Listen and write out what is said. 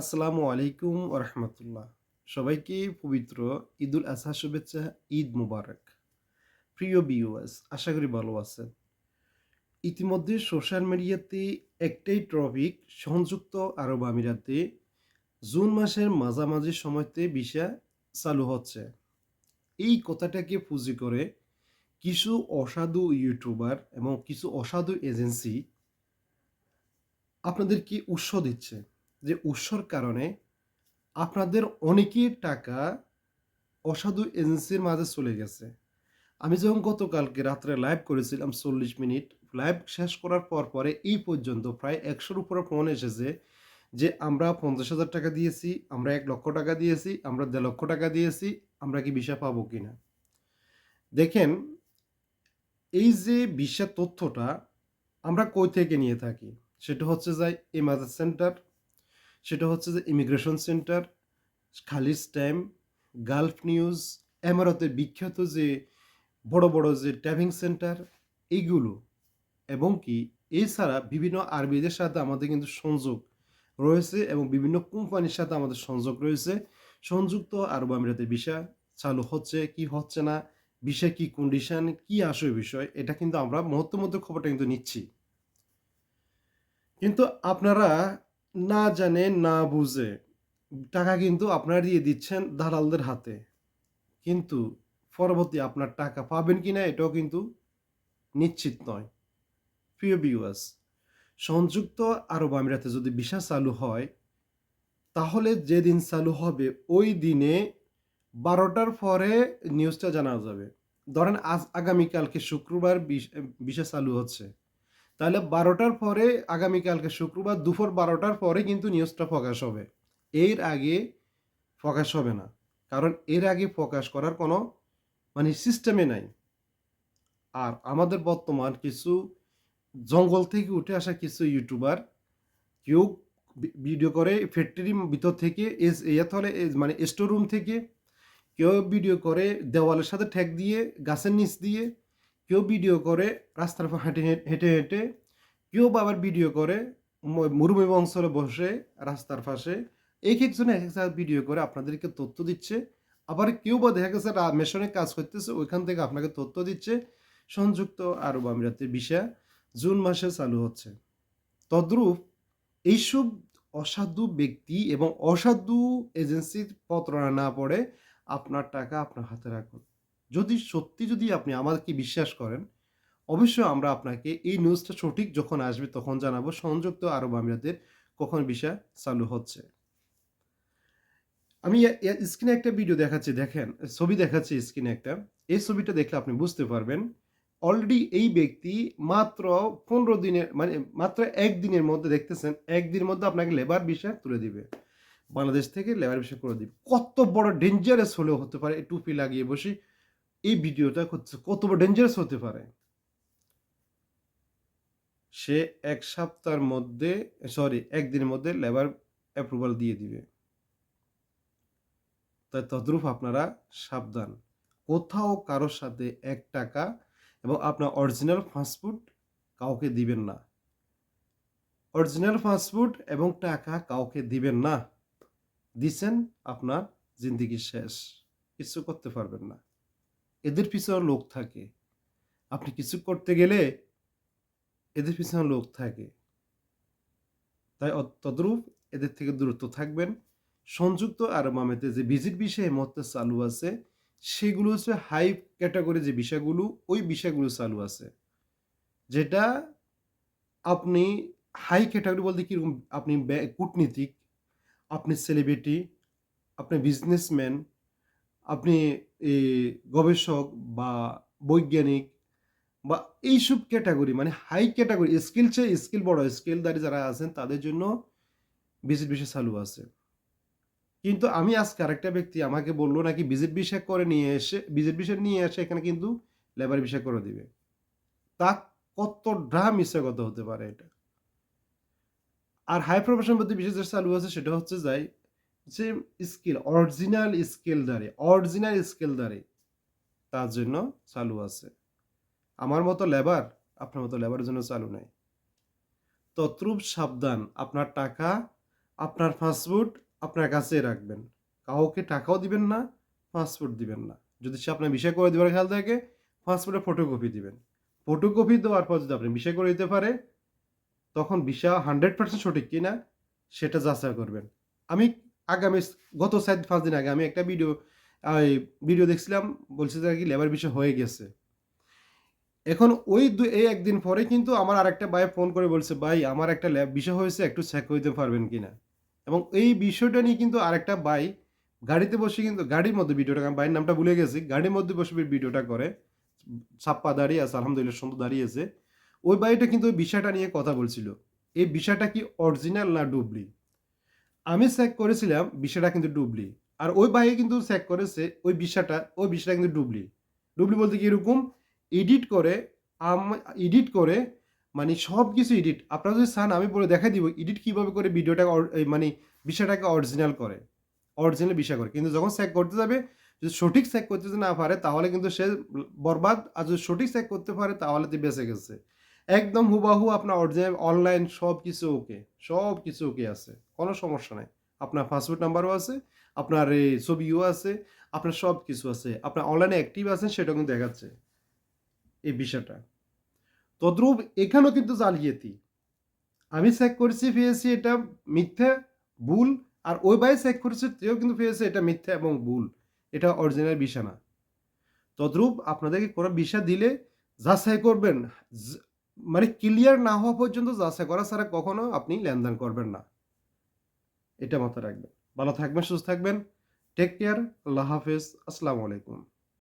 আসসালামু আলাইকুম রহমতুল্লাহ। সবাইকে পবিত্র ঈদুল আজহা শুভেচ্ছা, ঈদ মুবারক। প্রিয় বিওয়াস আশা করি ভালো আছেন। ইতিমধ্যে সোশ্যাল মিডিয়াতে একটাই টপিক সংযুক্ত আরব আমিরাতে, জুন মাসের মাঝামাঝি সময়তে ভিসা চালু হচ্ছে। এই কথাটাকে পুঁজি করে কিছু অসাধু ইউটিউবার এবং কিছু অসাধু এজেন্সি আপনাদেরকে উৎস দিচ্ছে। যে উৎসর কারণে আপনাদের অনেকের টাকা অসাধু এজেন্সির মাঝে চলে গেছে। আমি যখন গতকালকে রাত্রে লাইভ করেছিলাম চল্লিশ মিনিট লাইভ শেষ করার পর পরে এই পর্যন্ত প্রায় একশোর উপরে ফোন এসেছে যে, আমরা পঞ্চাশ হাজার টাকা দিয়েছি, আমরা এক লক্ষ টাকা দিয়েছি, আমরা দেড় লক্ষ টাকা দিয়েছি, আমরা কি ভিসা পাবো কিনা? দেখেন, এই যে ভিসার তথ্যটা আমরা কই থেকে নিয়ে থাকি? সেটা হচ্ছে যায় এমার্জেন্সি সেন্টার সেটা হচ্ছে যে immigration centre Khaleej Time Gulf News এমারতের বিখ্যাত যে বড় বড় যে ট্যাভিং সেন্টার এইগুলো। এবং কি এছাড়া বিভিন্ন আরবিদের সাথে আমাদের কিন্তু সংযোগ রয়েছে এবং বিভিন্ন কোম্পানির সাথে আমাদের সংযোগ রয়েছে। সংযুক্ত আরব আমিরাতের বিষয় চালু হচ্ছে, কি হচ্ছে না বিষয় কি কন্ডিশন কি আসে বিষয়, এটা কিন্তু আমরা মুহূর্তের মধ্যে খবরটা কিন্তু নিচ্ছি। কিন্তু আপনারা না জানে, না বুঝে, টাকা কিন্তু আপনারা দিয়ে দিচ্ছেন দালালদের হাতে। কিন্তু পরবর্তী আপনার টাকা পাবেন কি না এটাও কিন্তু নিশ্চিত নয়। প্রিয় বিউয়াস সংযুক্ত আরব আমিরাতে যদি ভিসা চালু হয়, তাহলে যেদিন চালু হবে, ওই দিনে বারোটার পরে নিউজটা জানা যাবে। ধরেন আজ আগামীকালকে শুক্রবার ভিসা চালু হচ্ছে। তাহলে বারোটার পরে আগামীকালকে শুক্রবার দুপুর বারোটার পরে কিন্তু নিউজটা প্রকাশ হবে। এর আগে প্রকাশ হবে না। কারণ এর আগে প্রকাশ করার কোনো মানে সিস্টেমে নাই। আর আমাদের বর্তমান কিছু জঙ্গল থেকে উঠে আসা কিছু ইউটিউবার কেউ ভিডিও করে ফ্যাক্টরির ভিতর থেকে এস হলে মানে স্টোর রুম থেকে কেউ ভিডিও করে দেওয়ালের সাথে ঠেক দিয়ে, গাছের নিচ দিয়ে কেউ ভিডিও করে রাস্তার হেঁটে হেঁটে হেঁটে কেউ আবার ভিডিও করে মরুভূমি অঞ্চলে বসে রাস্তার পাশে। এক একজনে এক এক ভিডিও করে আপনাদেরকে তথ্য দিচ্ছে। আবার কেউ বা দেখা গেছে মেশনে কাজ করতেছে, ওইখান থেকে আপনাকে তথ্য দিচ্ছে। সংযুক্ত আরব আমিরাতের বিষয় জুন মাসে চালু হচ্ছে। তদ্রূপ এইসব অসাধু ব্যক্তি এবং অসাধু এজেন্সির পত্রনা না পড়ে আপনার টাকা আপনার হাতে রাখুন। যদি সত্যি যদি আপনি আমাদেরকে বিশ্বাস করেন, অবশ্যই আমরা আপনাকে এই নিউজটা সঠিক যখন আসবে তখন জানাব। সংযুক্ত আরব আমিরাতের কখন বিষয় চালু হচ্ছে। আমি স্ক্রিনে একটা ভিডিও দেখাচ্ছি, দেখেন, ছবি দেখাচ্ছি স্ক্রিনে একটা। এই ছবিটা দেখলে আপনি বুঝতে পারবেন অলরেডি এই ব্যক্তি মাত্র পনেরো দিনের মানে মাত্র একদিনের মধ্যে দেখতেছেন, একদিনের মধ্যে আপনাকে লেবার বিষয় তুলে দিবে। বাংলাদেশ থেকে লেবার বিষয় করে দিবে। কত বড় ডেঞ্জারাস হলেও হতে পারে, টুপি লাগিয়ে বসে এই ভিডিওটা কত বড় ডেঞ্জারাস হতে পারে? সে এক সপ্তাহের মধ্যে সরি একদিনের মধ্যে লেবার অ্যাপ্রুভাল দিয়ে দিবে। তাই তদ্রূপ আপনারা সাবধান। কোথাও কারোর সাথে এক টাকা এবং আপনার অরিজিনাল ফাস্টফুড কাউকে দিবেন না। অরিজিনাল ফাস্টফুড এবং টাকা কাউকে দিবেন না। দিছেন, আপনার জিন্দিগি শেষ। কিছু করতে পারবেন না। এদের পিছনে লোক থাকে। আপনি কিছু করতে গেলে এদের পিছনে লোক থাকে। তাই তদ্রূপ এদের থেকে দূরত্ব থাকবেন। সংযুক্ত আরব আমেতে যে ভিজিট বিষয়ে মতে চালু আছে, সেগুলো হচ্ছে হাই ক্যাটাগরি যে বিষয়গুলো, ওই বিষয়গুলো চালু আছে। যেটা আপনি হাই ক্যাটাগরি বলতে কীরকম? আপনি কূটনীতিক, আপনি সেলিব্রিটি, আপনি বিজনেসম্যান আপনি এই গবেষক বা বৈজ্ঞানিক বা এইসব ক্যাটাগরি মানে হাই ক্যাটাগরি স্কিল চেয়ে স্কিল বড় স্কিলদারি যারা আছেন তাদের জন্য ভিজিট বিষয় চালু আছে। কিন্তু আমি আজকে আরেকটা ব্যক্তি আমাকে বলল নাকি ভিজিট বিষয় করে নিয়ে এসে ভিজিট বিষয় নিয়ে এসে এখানে কিন্তু লেবার বিষয় করে দিবে। তা কত ড্রা মিশাগত হতে পারে এটা? আর হাই প্রফেশন মধ্যে বিশেষ চালু আছে সেটা হচ্ছে যাই যে স্কিল অরিজিনাল স্কিল দ্বারে অরিজিনাল স্কিল দ্বারে তার জন্য চালু আছে। আমার মতো লেবার আপনার মতো লেবারের জন্য চালু নেই। তদ্রূপ সাবধান, আপনার টাকা, আপনার পাসপোর্ট আপনার কাছেই রাখবেন। কাউকে টাকাও দিবেন না, পাসপোর্ট দিবেন না। যদি সে আপনার বিষয় করে দেওয়ার খেয়াল থাকে পাসপোর্টের ফটোকপি দিবেন। ফটোকপি দেওয়ার পর যদি আপনি বিষয় করে দিতে পারে, তখন ভিসা হান্ড্রেড পার্সেন্ট সঠিক কিনা, সেটা যাচাই করবেন। আমি আগামী গত সাত পাঁচ দিন আগে আমি একটা ভিডিও ওই ভিডিও দেখছিলাম, বলছে যে কি লেবার বিষয় হয়ে গেছে। এখন ওই দু এই একদিন পরে কিন্তু আমার আরেকটা ভাই ফোন করে বলছে, ভাই, আমার একটা ল্যাব বিষয় হয়েছে, একটু চেক করে দিতে পারবেন কিনা? এবং এই বিষয়টা নিয়ে কিন্তু আরেকটা ভাই গাড়িতে বসে কিন্তু, গাড়ির মধ্যে ভিডিওটা আমি ভাইয়ের নামটা ভুলে গেছি, গাড়ির মধ্যে বসে ভিডিওটা করে। ছাপ্পা দাঁড়িয়ে আছে, আলহামদুলিল্লাহ, সুন্দর দাঁড়িয়েছে ওই ভাইটা কিন্তু ওই বিষয়টা নিয়ে কথা বলছিল। এই বিষয়টা কি অরিজিনাল না ডুবলি আমি চেক করেছিলাম, বিষয়টা কিন্তু ডুবলি আর ওই ভাই কিন্তু চেক করেছে, ওই বিষয়টা ওই বিষয়টা কিন্তু ডুবলি ডুবলি বলতে কি এরকম? এডিট করে, আম এডিট করে মানে সব কিছু এডিট আপনারা যদি চান, আমি বলে দেখাই দিব এডিট কীভাবে করে ভিডিওটা মানে বিষয়টাকে অরিজিনাল করে। অরিজিনাল বিষয় করে। কিন্তু যখন চেক করতে যাবে, যদি সঠিক চেক করতে না পারে, তাহলে কিন্তু সে বরবাদ। আর যদি সঠিক চেক করতে পারে, তাহলে তো বেঁচে গেছে। একদম হুবাহু আপনার অরিজিনাল অনলাইন সব কিছু ওকে সব কিছু ওকে আছে, কোনো সমস্যা নাই। আপনার পাসপোর্ট নাম্বারও আছে, আপনার এই ছবিও আছে, আপনার সব কিছু আছে, আপনার অনলাইনে অ্যাক্টিভ আছেন, সেটা কিন্তু দেখাচ্ছে এই বিষয়টা। তদ্রূপ, এখানেও কিন্তু জালিয়াতি। আমি চেক করেছি, পেয়েছি এটা মিথ্যা, ভুল, আর ওই ভাই চেক করেছে তেও কিন্তু পেয়েছে এটা মিথ্যা এবং ভুল। এটা অরিজিনাল বিষা না। তদ্রূপ, আপনাদেরকে কোনো বিষা দিলে যাচাই করবেন মানে ক্লিয়ার না হওয়া পর্যন্ত যাচাই করা ছাড়া কখনো আপনি লেনদেন করবেন না। এটা মাথায় রাখবেন। ভালো থাকবেন, সুস্থ থাকবেন। টেক কেয়ার আল্লাহ হাফেজ। আসসালামু আলাইকুম।